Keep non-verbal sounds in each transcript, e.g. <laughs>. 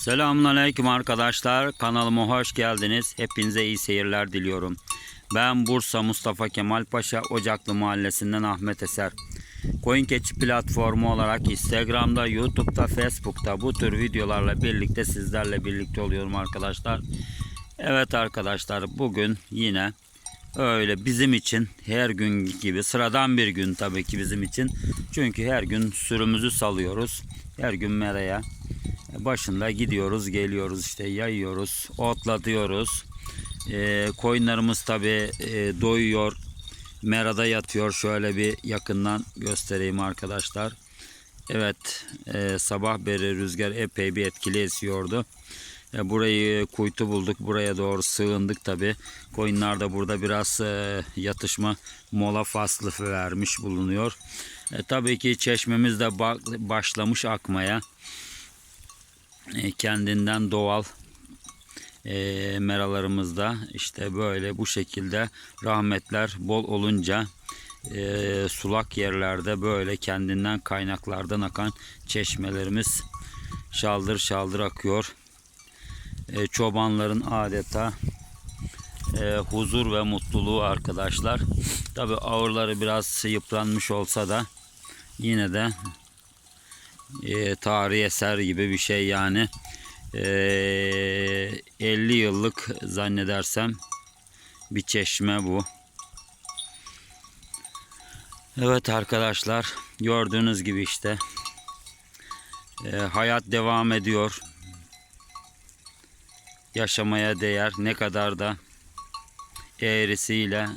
Selamünaleyküm arkadaşlar. Kanalıma hoş geldiniz. Hepinize iyi seyirler diliyorum. Ben Bursa Mustafa Kemal Paşa Ocaklı Mahallesi'nden Ahmet Eser. Koyun Keçi platformu olarak Instagram'da, YouTube'da, Facebook'ta bu tür videolarla birlikte sizlerle birlikte oluyorum arkadaşlar. Evet arkadaşlar bugün yine öyle bizim için her gün gibi sıradan bir gün tabii ki bizim için. Çünkü her gün sürümüzü salıyoruz. Her gün meraya başında gidiyoruz geliyoruz işte yayıyoruz otlatıyoruz. Ee, koyunlarımız tabi doyuyor. Merada yatıyor. Şöyle bir yakından göstereyim arkadaşlar. Evet e, sabah beri rüzgar epey bir etkili esiyordu. E, burayı kuytu bulduk. Buraya doğru sığındık tabi koyunlar da burada biraz e, yatışma mola faslı vermiş bulunuyor. E, tabii ki çeşmemiz de ba- başlamış akmaya. e, kendinden doğal e, meralarımızda işte böyle bu şekilde rahmetler bol olunca e, sulak yerlerde böyle kendinden kaynaklardan akan çeşmelerimiz şaldır şaldır akıyor. E, çobanların adeta e, huzur ve mutluluğu arkadaşlar. Tabi ağırları biraz yıpranmış olsa da yine de e, tarihi eser gibi bir şey yani. E, 50 yıllık zannedersem bir çeşme bu. Evet arkadaşlar gördüğünüz gibi işte e, hayat devam ediyor. Yaşamaya değer ne kadar da eğrisiyle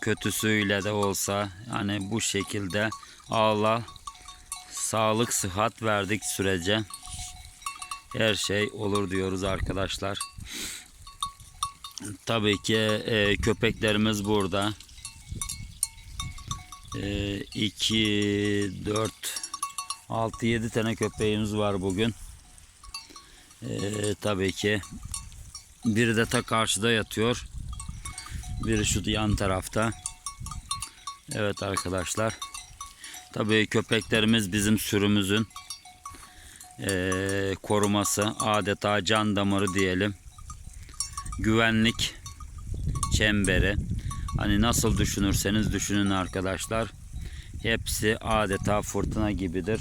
kötüsüyle de olsa yani bu şekilde Allah sağlık sıhhat verdik sürece her şey olur diyoruz arkadaşlar. Tabii ki e, köpeklerimiz burada. 2 4 6 7 tane köpeğimiz var bugün. E, tabii ki biri de ta karşıda yatıyor. Biri şu yan tarafta. Evet arkadaşlar. Tabii köpeklerimiz bizim sürümüzün eee, koruması adeta can damarı diyelim. Güvenlik çemberi. Hani nasıl düşünürseniz düşünün arkadaşlar. Hepsi adeta fırtına gibidir.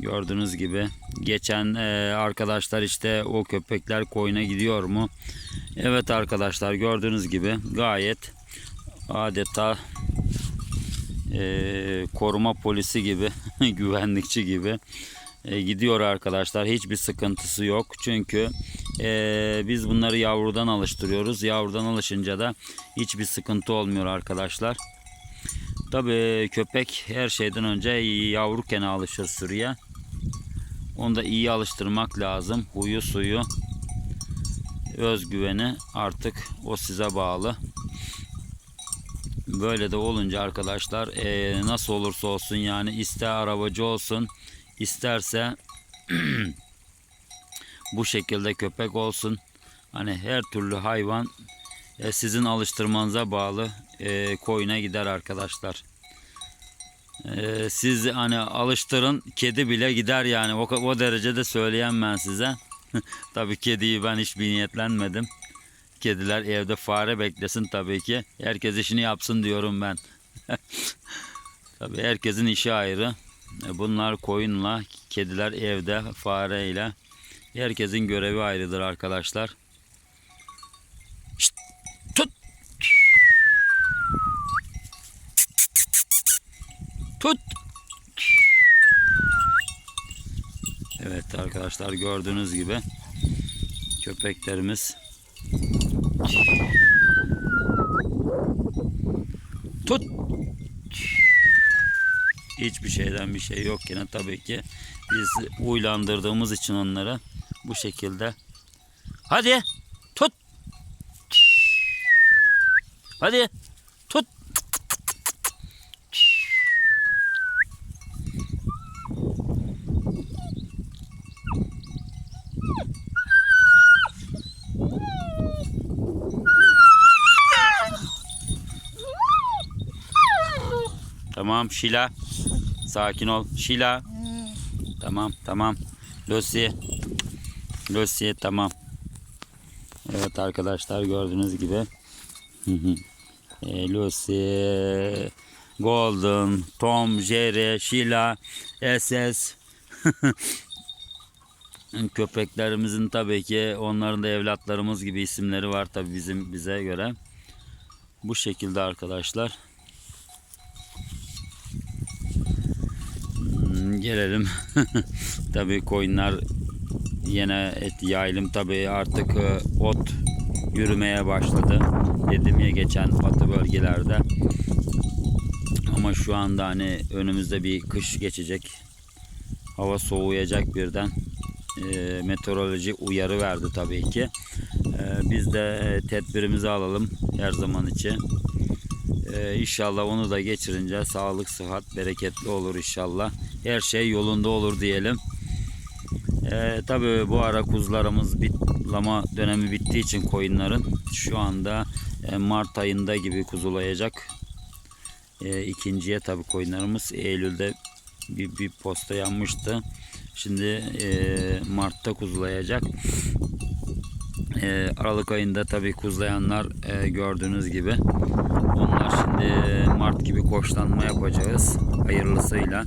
Gördüğünüz gibi geçen eee, arkadaşlar işte o köpekler koyuna gidiyor mu? Evet arkadaşlar gördüğünüz gibi gayet adeta e, koruma polisi gibi, <laughs> güvenlikçi gibi e, gidiyor arkadaşlar. Hiçbir sıkıntısı yok. Çünkü e, biz bunları yavrudan alıştırıyoruz. Yavrudan alışınca da hiçbir sıkıntı olmuyor arkadaşlar. Tabii köpek her şeyden önce yavruken alışır sürüye. Onu da iyi alıştırmak lazım. Huyu suyu, özgüveni artık o size bağlı. Böyle de olunca arkadaşlar eee, nasıl olursa olsun yani ister arabacı olsun isterse <clears throat> bu şekilde köpek olsun. Hani her türlü hayvan e, sizin alıştırmanıza bağlı e, koyuna gider arkadaşlar. E, siz hani alıştırın kedi bile gider yani o, o derecede söyleyeyim ben size. <laughs> Tabii kediyi ben hiç niyetlenmedim. Kediler evde fare beklesin tabii ki. Herkes işini yapsın diyorum ben. <laughs> tabii herkesin işi ayrı. E, Bunlar koyunla, kediler evde fareyle. Herkesin görevi ayrıdır arkadaşlar. Tut. Tut. Evet arkadaşlar gördüğünüz gibi köpeklerimiz Tut. Hiçbir şeyden bir şey yok yine tabii ki. Biz uylandırdığımız için onları bu şekilde. Hadi tut. Hadi Tamam Şila. Sakin ol. Şila. Tamam tamam. Lucy. Lucy tamam. Evet arkadaşlar gördüğünüz gibi. E, Lucy, Golden, Tom, Jerry, Sheila, SS. <laughs> Köpeklerimizin tabii ki onların da evlatlarımız gibi isimleri var tabii bizim bize göre. Bu şekilde arkadaşlar. Gelelim. <laughs> tabii koyunlar yine et yaylım tabii artık e, ot yürümeye başladı. Dedim ya geçen batı bölgelerde. Ama şu anda hani önümüzde bir kış geçecek. Hava soğuyacak birden. E, meteoroloji uyarı verdi tabii ki. E, biz de e, tedbirimizi alalım her zaman için. E, inşallah onu da geçirince sağlık, sıhhat, bereketli olur inşallah. Her şey yolunda olur diyelim. E, tabii bu ara kuzularımız bitlama dönemi bittiği için koyunların şu anda e, Mart ayında gibi kuzulayacak. E, ikinciye tabii koyunlarımız Eylül'de bir, bir posta yanmıştı. Şimdi e, Mart'ta kuzulayacak. E, Aralık ayında tabii kuzlayanlar e, gördüğünüz gibi. Onlar şimdi Mart gibi koşlanma yapacağız. Hayırlısıyla.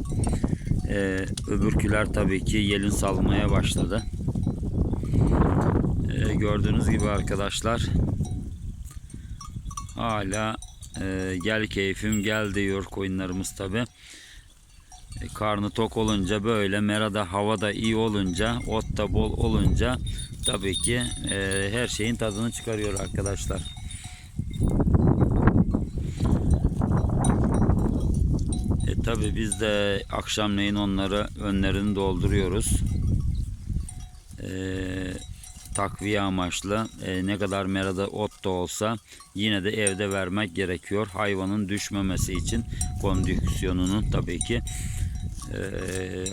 E, öbürküler tabii ki yelin salmaya başladı. E, gördüğünüz gibi arkadaşlar hala e, gel keyfim gel diyor koyunlarımız tabi. E, karnı tok olunca böyle merada hava da iyi olunca ot da bol olunca tabii ki e, her şeyin tadını çıkarıyor arkadaşlar. Tabii biz de akşamleyin onları önlerini dolduruyoruz. E, takviye amaçlı e, ne kadar merada ot da olsa yine de evde vermek gerekiyor. Hayvanın düşmemesi için kondiksiyonunu tabii ki e,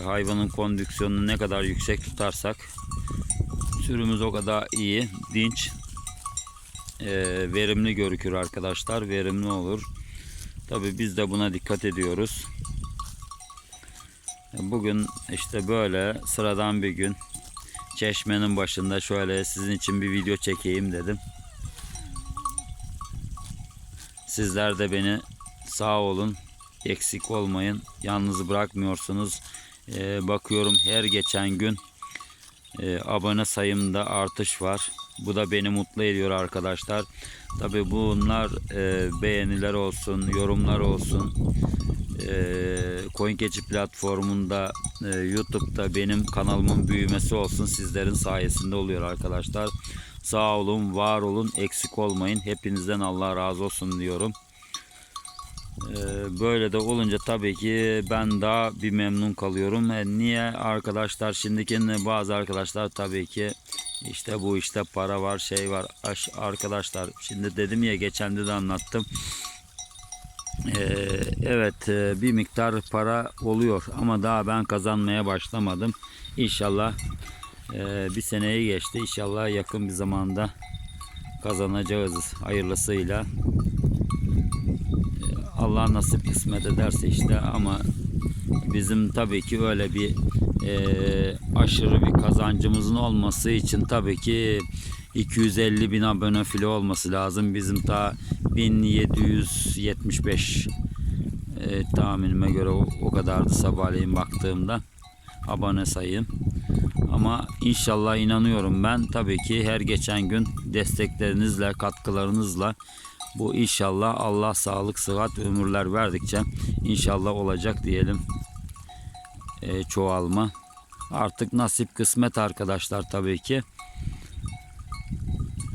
hayvanın kondiksiyonunu ne kadar yüksek tutarsak sürümüz o kadar iyi, dinç, e, verimli görükür arkadaşlar. Verimli olur. Tabii biz de buna dikkat ediyoruz. Bugün işte böyle sıradan bir gün çeşmenin başında şöyle sizin için bir video çekeyim dedim. Sizler de beni sağ olun, eksik olmayın, yalnız bırakmıyorsunuz. Ee, bakıyorum her geçen gün e, abone sayımda artış var. Bu da beni mutlu ediyor arkadaşlar. Tabi bunlar e, beğeniler olsun, yorumlar olsun. E, CoinKeçi platformunda, e, YouTube'da benim kanalımın büyümesi olsun sizlerin sayesinde oluyor arkadaşlar. Sağ olun, var olun, eksik olmayın. Hepinizden Allah razı olsun diyorum. E, böyle de olunca tabii ki ben daha bir memnun kalıyorum. E, niye? Arkadaşlar şimdiki bazı arkadaşlar tabii ki işte bu işte para var şey var. Aş- arkadaşlar şimdi dedim ya geçen de anlattım. Ee, evet e, bir miktar para oluyor ama daha ben kazanmaya başlamadım. İnşallah e, bir seneyi geçti. İnşallah yakın bir zamanda kazanacağız hayırlısıyla. Ee, Allah nasip kısmet ederse işte ama bizim tabii ki öyle bir e, aşırı bir kazancımızın olması için tabii ki 250 bin abone filo olması lazım. Bizim ta 1775 e, tahminime göre o, o kadardı sabahleyin baktığımda abone sayım. Ama inşallah inanıyorum ben tabii ki her geçen gün desteklerinizle, katkılarınızla bu inşallah Allah sağlık, sıhhat, ömürler verdikçe inşallah olacak diyelim e, çoğalma. Artık nasip kısmet arkadaşlar tabii ki.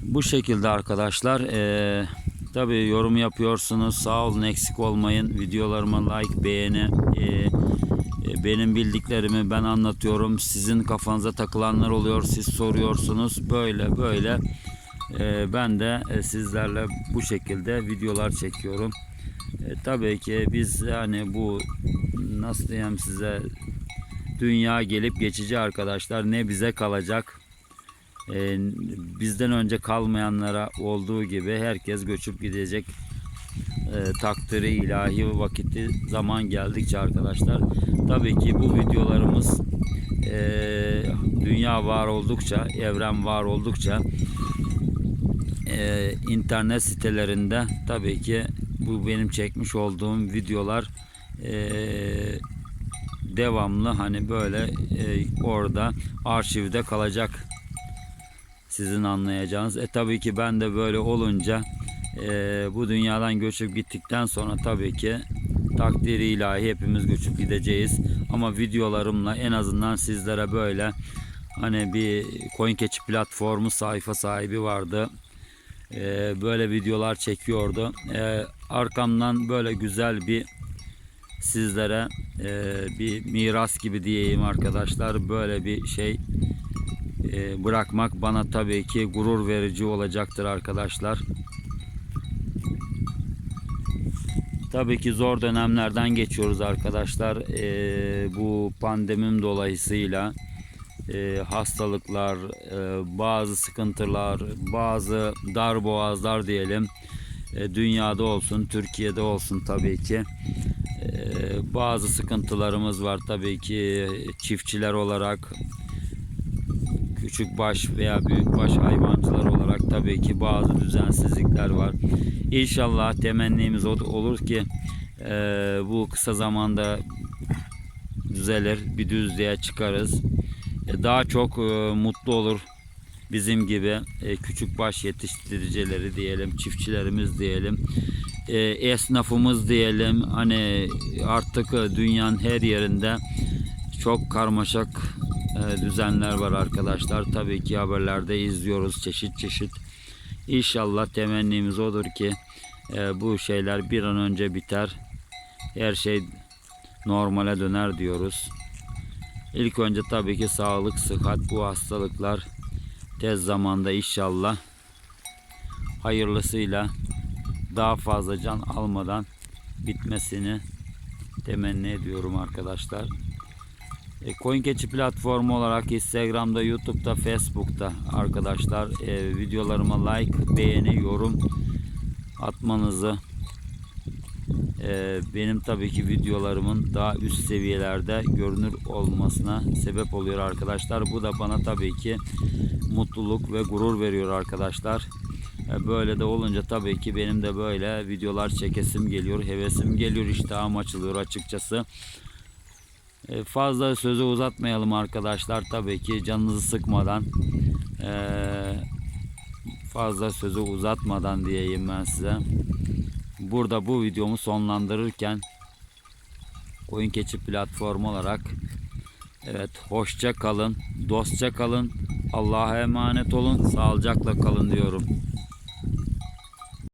Bu şekilde arkadaşlar e, tabii yorum yapıyorsunuz. Sağ olun eksik olmayın. Videolarıma like, beğeni. e, e, benim bildiklerimi ben anlatıyorum. Sizin kafanıza takılanlar oluyor. Siz soruyorsunuz. Böyle böyle. E, ben de e, sizlerle bu şekilde videolar çekiyorum. E, tabii ki biz yani bu nasıl diyeyim size dünya gelip geçici arkadaşlar ne bize kalacak e, bizden önce kalmayanlara olduğu gibi herkes göçüp gidecek takdiri ilahi vakiti zaman geldikçe arkadaşlar tabii ki bu videolarımız dünya var oldukça, evren var oldukça e, internet sitelerinde tabii ki bu benim çekmiş olduğum videolar e, devamlı hani böyle e, orada arşivde kalacak sizin anlayacağınız. E tabii ki ben de böyle olunca e, bu dünyadan göçüp gittikten sonra tabii ki takdiri ilahi hepimiz göçüp gideceğiz. Ama videolarımla en azından sizlere böyle hani bir coin keçi platformu sayfa sahibi vardı. E, böyle videolar çekiyordu. E, arkamdan böyle güzel bir sizlere e, bir miras gibi diyeyim arkadaşlar. Böyle bir şey e, bırakmak bana tabii ki gurur verici olacaktır arkadaşlar. Tabii ki zor dönemlerden geçiyoruz arkadaşlar. E, bu pandemim dolayısıyla e, hastalıklar, e, bazı sıkıntılar, bazı dar boğazlar diyelim. E, dünyada olsun, Türkiye'de olsun tabii ki. E, bazı sıkıntılarımız var tabii ki çiftçiler olarak küçük baş veya büyük baş hayvancılar olarak tabii ki bazı düzensizlikler var. İnşallah temennimiz olur ki e, bu kısa zamanda düzelir, bir düzlüğe çıkarız. E, daha çok e, mutlu olur bizim gibi e, küçük baş yetiştiricileri diyelim, çiftçilerimiz diyelim, esnafımız diyelim. Hani artık dünyanın her yerinde çok karmaşık düzenler var arkadaşlar. Tabii ki haberlerde izliyoruz çeşit çeşit. İnşallah temennimiz odur ki bu şeyler bir an önce biter. Her şey normale döner diyoruz. İlk önce tabii ki sağlık, sıhhat bu hastalıklar tez zamanda inşallah hayırlısıyla daha fazla can almadan bitmesini temenni ediyorum arkadaşlar. E, CoinKetçi platformu olarak Instagram'da, YouTube'da, Facebook'ta arkadaşlar e, videolarıma like, beğeni, yorum atmanızı e, benim tabii ki videolarımın daha üst seviyelerde görünür olmasına sebep oluyor arkadaşlar. Bu da bana tabii ki mutluluk ve gurur veriyor arkadaşlar. E, Böyle de olunca tabii ki benim de böyle videolar çekesim geliyor, hevesim geliyor, iştahım açılıyor açıkçası. E, Fazla sözü uzatmayalım arkadaşlar. Tabii ki canınızı sıkmadan e, fazla sözü uzatmadan diyeyim ben size. Burada bu videomu sonlandırırken Oyun Keçi platformu olarak evet hoşça kalın, dostça kalın, Allah'a emanet olun, sağlıcakla kalın diyorum.